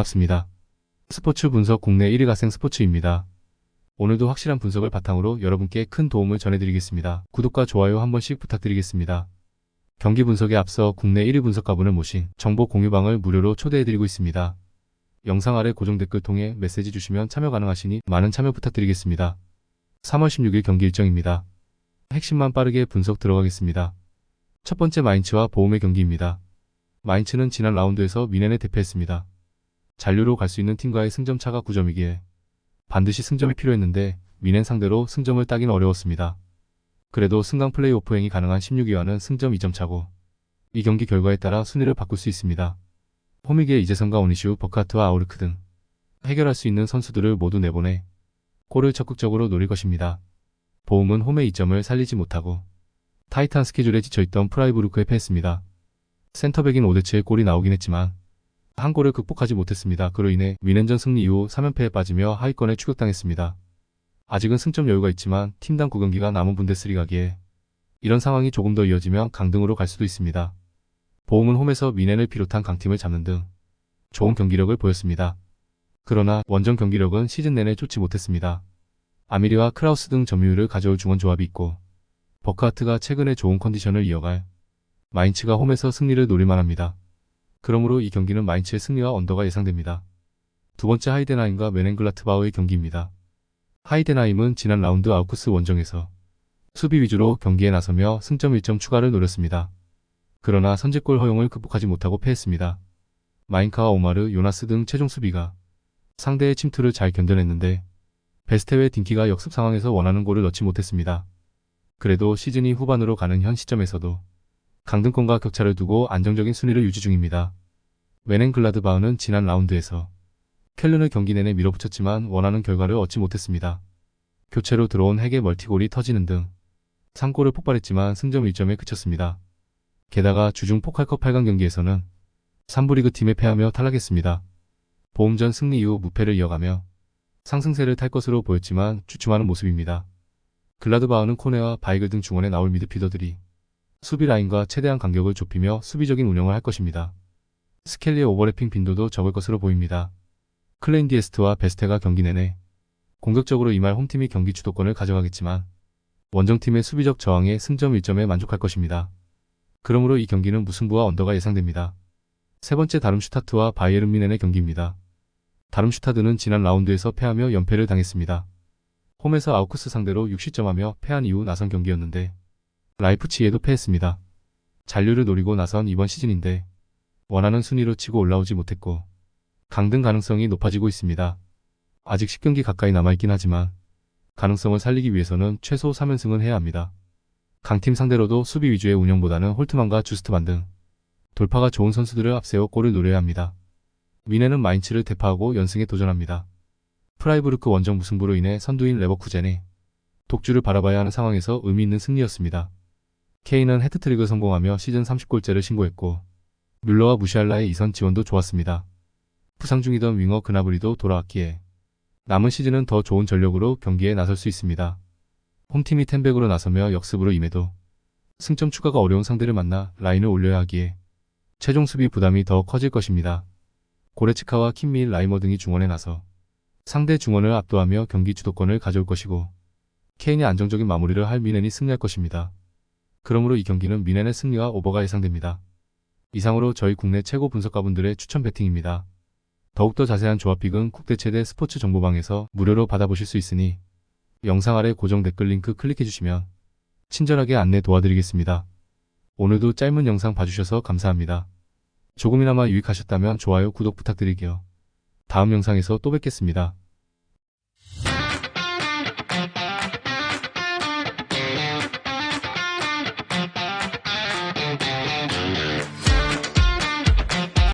반갑습니다. 스포츠 분석 국내 1위 가생 스포츠입니다. 오늘도 확실한 분석을 바탕으로 여러분께 큰 도움을 전해드리겠습니다. 구독과 좋아요 한 번씩 부탁드리겠습니다. 경기 분석에 앞서 국내 1위 분석가분을 모신 정보 공유방을 무료로 초대해드리고 있습니다. 영상 아래 고정 댓글 통해 메시지 주시면 참여 가능하시니 많은 참여 부탁드리겠습니다. 3월 16일 경기 일정입니다. 핵심만 빠르게 분석 들어가겠습니다. 첫 번째 마인츠와 보험의 경기입니다. 마인츠는 지난 라운드에서 미넨에 대패했습니다. 잔류로 갈 수 있는 팀과의 승점 차가 9점이기에 반드시 승점이 필요했는데 미넨 상대로 승점을 따긴 어려웠습니다. 그래도 승강 플레이오프 행이 가능한 16위와는 승점 2점 차고 이 경기 결과에 따라 순위를 바꿀 수 있습니다. 호미게 이재성과 오니슈, 버카트와 아우르크 등 해결할 수 있는 선수들을 모두 내보내 골을 적극적으로 노릴 것입니다. 보험은 홈의 2점을 살리지 못하고 타이트한 스케줄에 지쳐있던 프라이부르크에 패했습니다. 센터백인 오데츠의 골이 나오긴 했지만 한 골을 극복하지 못했습니다. 그로 인해 위넨전 승리 이후 3연패에 빠지며 하위권에 추격당했습니다. 아직은 승점 여유가 있지만 팀당 9경기가 남은 분데스리가기에 이런 상황이 조금 더 이어지면 강등으로 갈 수도 있습니다. 보험은 홈에서 미넨을 비롯한 강팀을 잡는 등 좋은 경기력을 보였습니다. 그러나 원정 경기력은 시즌 내내 좋지 못했습니다. 아미리와 크라우스 등 점유율을 가져올 중원 조합이 있고 버크하트가 최근에 좋은 컨디션을 이어갈 마인츠가 홈에서 승리를 노릴만합니다. 그러므로 이 경기는 마인츠의 승리와 언더가 예상됩니다. 두 번째 하이데나임과 메넨글라트바우의 경기입니다. 하이데나임은 지난 라운드 아우쿠스 원정에서 수비 위주로 경기에 나서며 승점 1점 추가를 노렸습니다. 그러나 선제골 허용을 극복하지 못하고 패했습니다. 마인카와 오마르, 요나스 등 최종 수비가 상대의 침투를 잘 견뎌냈는데 베스테웨 딩키가 역습 상황에서 원하는 골을 넣지 못했습니다. 그래도 시즌이 후반으로 가는 현 시점에서도 강등권과 격차를 두고 안정적인 순위를 유지 중입니다. 웨넨 글라드바우는 지난 라운드에서 켈른을 경기 내내 밀어붙였지만 원하는 결과를 얻지 못했습니다. 교체로 들어온 핵의 멀티골이 터지는 등 3골을 폭발했지만 승점 1점에 그쳤습니다. 게다가 주중 포칼컵 8강 경기에서는 3부 리그 팀에 패하며 탈락했습니다. 보험전 승리 이후 무패를 이어가며 상승세를 탈 것으로 보였지만 주춤하는 모습입니다. 글라드바우는 코네와 바이글 등 중원에 나올 미드필더들이 수비 라인과 최대한 간격을 좁히며 수비적인 운영을 할 것입니다. 스켈리의 오버래핑 빈도도 적을 것으로 보입니다. 클레인 디에스트와 베스테가 경기 내내 공격적으로 임할 홈팀이 경기 주도권을 가져가겠지만 원정팀의 수비적 저항에 승점 1점에 만족할 것입니다. 그러므로 이 경기는 무승부와 언더가 예상됩니다. 세 번째 다름슈타트와 바이에른 미넨의 경기입니다. 다름슈타드는 지난 라운드에서 패하며 연패를 당했습니다. 홈에서 아우쿠스 상대로 6시점하며 패한 이후 나선 경기였는데 라이프치히에도 패했습니다. 잔류를 노리고 나선 이번 시즌인데 원하는 순위로 치고 올라오지 못했고 강등 가능성이 높아지고 있습니다. 아직 10경기 가까이 남아있긴 하지만 가능성을 살리기 위해서는 최소 3연승은 해야 합니다. 강팀 상대로도 수비 위주의 운영보다는 홀트만과 주스트만 등 돌파가 좋은 선수들을 앞세워 골을 노려야 합니다. 미네는 마인츠를 대파하고 연승에 도전합니다. 프라이부르크 원정 무승부로 인해 선두인 레버쿠젠의 독주를 바라봐야 하는 상황에서 의미 있는 승리였습니다. 케인은 헤트트릭을 성공하며 시즌 30골째를 신고했고 뮬러와 무시알라의 이선 지원도 좋았습니다. 부상 중이던 윙어 그나브리도 돌아왔기에 남은 시즌은 더 좋은 전력으로 경기에 나설 수 있습니다. 홈팀이 텐백으로 나서며 역습으로 임해도 승점 추가가 어려운 상대를 만나 라인을 올려야 하기에 최종 수비 부담이 더 커질 것입니다. 고레츠카와 킴미, 라이머 등이 중원에 나서 상대 중원을 압도하며 경기 주도권을 가져올 것이고 케인이 안정적인 마무리를 할 미넨이 승리할 것입니다. 그러므로 이 경기는 미넨의 승리와 오버가 예상됩니다. 이상으로 저희 국내 최고 분석가분들의 추천 배팅입니다. 더욱더 자세한 조합픽은 국대 최대 스포츠 정보방에서 무료로 받아보실 수 있으니 영상 아래 고정 댓글 링크 클릭해주시면 친절하게 안내 도와드리겠습니다. 오늘도 짧은 영상 봐주셔서 감사합니다. 조금이나마 유익하셨다면 좋아요, 구독 부탁드릴게요. 다음 영상에서 또 뵙겠습니다.